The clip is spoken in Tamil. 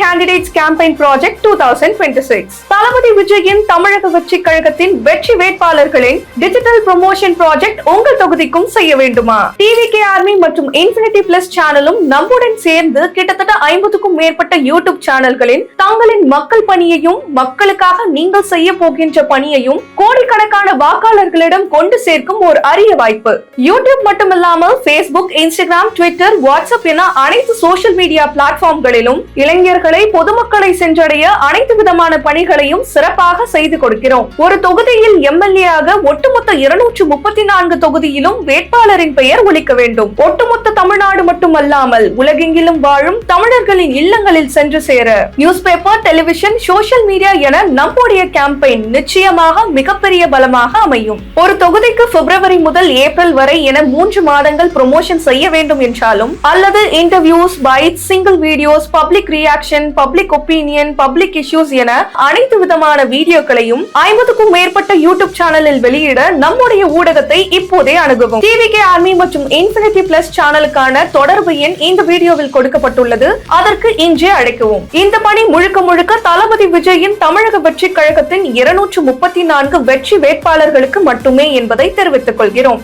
Candidates campaign project two thousand twenty six Thalapathy விஜயின் தமிழக வெற்றி கழகத்தின் வெற்றி வேட்பாளர்களின் டிஜிட்டல் ப்ரொமோஷன் ப்ராஜெக்ட் உங்கள் தொகுதிக்கும் செய்ய வேண்டுமா? டிவி கே ஆர்மி மற்றும் இன்ஃபினிட்டி பிளஸ் சேனலும் நம்முடன் சேர்ந்து கிட்டத்தட்ட ஐம்பதுக்கும் மேற்பட்ட யூடியூப் சேனல்களின் தங்களின் மக்கள் பணியையும் மக்களுக்காக நீங்கள் செய்ய போகின்ற பணியையும் கோடிக்கணக்கான வாக்காளர்களிடம் கொண்டு சேர்க்கும் ஒரு அரிய வாய்ப்பு. யூடியூப் மட்டுமில்லாமல் பேஸ்புக் இன்ஸ்டாகிராம் ட்விட்டர் வாட்ஸ்அப் என அனைத்து சோசியல் மீடியா பிளாட்ஃபார்ம்களிலும் இளைஞர்கள் பொதுமக்களை சென்றடைய அனைத்து விதமான பணிகளையும் சிறப்பாக செய்து கொடுக்கிறோம். ஒரு தொகுதியில் எம்எல்ஏ ஆக ஒட்டுமொத்த இருநூற்று முப்பத்தி நான்கு தொகுதியிலும் வேட்பாளரின் பெயர் ஒழிக்க வேண்டும். ஒட்டுமொத்த தமிழ்நாடு மட்டுமல்லாமல் உலகெங்கிலும் வாழும் தமிழர்களின் இல்லங்களில் சென்று சேர. News paper television social media என நம்முடைய கேம்பெயின் நிச்சயமாக மிகப்பெரிய பலமாக அமையும். ஒரு தொகுதிக்கு பிப்ரவரி முதல் ஏப்ரல் வரை என மூன்று மாதங்கள் ப்ரொமோஷன் செய்ய வேண்டும் என்றாலும் அல்லது interviews byte single videos public reaction public opinion public issues என அனைத்து விதமான வீடியோக்களையும் ஐம்பதுக்கும் மேற்பட்ட யூடியூப் சேனலில் வெளியிட நம்முடைய ஊடகத்தை இப்போதே அணுகவும். டிவி கே ஆர்மி மற்றும் இன்ஃபினிட்டி பிளஸ் சேனலுக்கான தொடர்பு எண் இந்த வீடியோவில் கொடுக்கப்பட்டுள்ளது. அதற்கு இன்றே அழைக்கவும். இந்த பணி முழுக்க முழுக்க தளபதி விஜயின் தமிழக வெற்றி கழகத்தின் இருநூற்று முப்பத்தி நான்கு வெற்றி வேட்பாளர்களுக்கு மட்டுமே என்பதை தெரிவித்துக் கொள்கிறோம்.